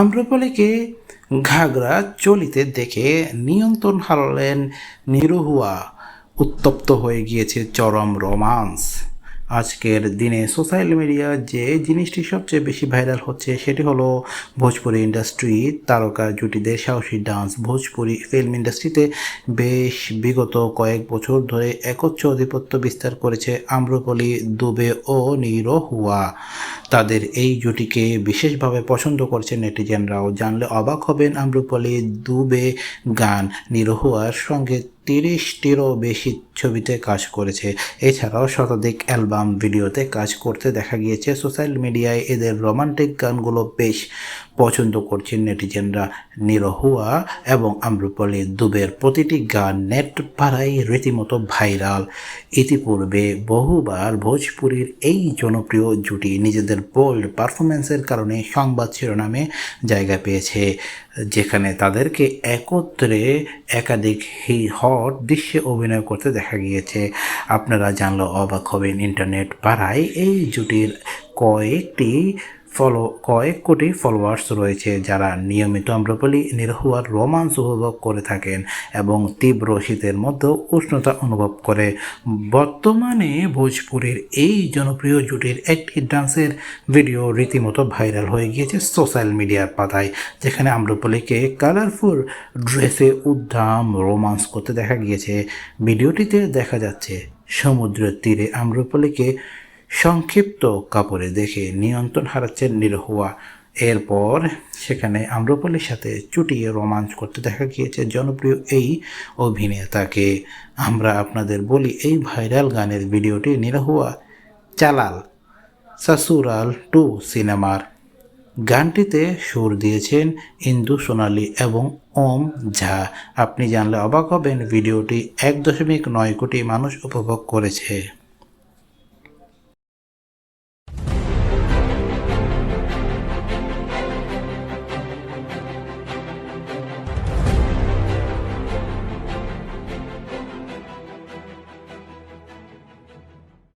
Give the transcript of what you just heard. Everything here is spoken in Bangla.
আম্রপালিকে ঘাগরা চলিতে দেখে নিয়ন্ত্রণ হারালেন নিরহুয়া। উত্তপ্ত হয়ে গিয়েছে চরম রোমান্স। আজকের দিনে সোশ্যাল মিডিয়া যে জিনিসটি সবচেয়ে বেশি ভাইরাল হচ্ছে সেটি হলো ভোজপুরি ইন্ডাস্ট্রি তারকা জুটিদের সাহসী ডান্স। ভোজপুরি ফিল্ম ইন্ডাস্ট্রিতে বেশ বিগত কয়েক বছর ধরে একচ্ছ আধিপত্য বিস্তার করেছে আম্রপলি, দুবে ও নিরহুয়া। তাদের এই জুটিকে বিশেষভাবে পছন্দ করছেন নেটিজেনরাও। জানলে অবাক হবেন আমরুপলি দুবে গান, নিরহুয়ার সঙ্গে তিরিশটিরও বেশি ছবিতে কাজ করেছে। এছাড়াও শতাধিক অ্যালবাম ভিডিওতে কাজ করতে দেখা গিয়েছে। সোশ্যাল মিডিয়ায় এদের রোমান্টিক গানগুলো বেশ পছন্দ করছেন নেটিজেনরা। নিরহুয়া এবং আম্রপলি দুবের প্রতিটি গান নেট পাড়ায় রীতিমতো ভাইরাল। ইতিপূর্বে বহুবার ভোজপুরির এই জনপ্রিয় জুটি নিজেদের বোল্ড পারফরমেন্সের কারণে সংবাদ শিরোনামে জায়গা পেয়েছে, যেখানে তাদেরকে একত্রে একাধিক হি হট দৃশ্যে অভিনয় করতে দেখা গিয়েছে। আপনারা জানলো অবাক হবেন, ইন্টারনেট পাড়ায় এই জুটির কয়েকটি ফলো, কয়েক কোটি ফলোয়ার্স রয়েছে যারা নিয়মিত আম্রপলি নিরহুয়ার রোমান্স উপভোগ করে থাকেন এবং তীব্র শীতের মধ্যেও উষ্ণতা অনুভব করে। বর্তমানে ভোজপুরের এই জনপ্রিয় জুটির একটি ডান্সের ভিডিও রীতিমতো ভাইরাল হয়ে গিয়েছে সোশ্যাল মিডিয়ার পাতায়, যেখানে আম্রপলিকে কালারফুল ড্রেসে উদ্দাম রোমান্স করতে দেখা গিয়েছে। ভিডিওটিতে দেখা যাচ্ছে, সমুদ্রের তীরে আম্রপলিকে সংক্ষিপ্ত কাপড়ে দেখে নিয়ন্ত্রণ হারাচ্ছেন নিরহুয়া এরপর সেখানে আম্রপলির সাথে চুটিয়ে রোমাঞ্চ করতে দেখা গিয়েছে জনপ্রিয় এই অভিনেতাকে। আমরা আপনাদের বলি এই ভাইরাল গানের ভিডিওটি নিরহুয়া চালাল সাসুরাল টু সিনেমার। গানটিতে সুর দিয়েছেন ইন্দু সোনালি এবং ওম ঝা। আপনি জানলে অবাক হবেন, ভিডিওটি এক দশমিক নয় কোটি মানুষ উপভোগ করেছে।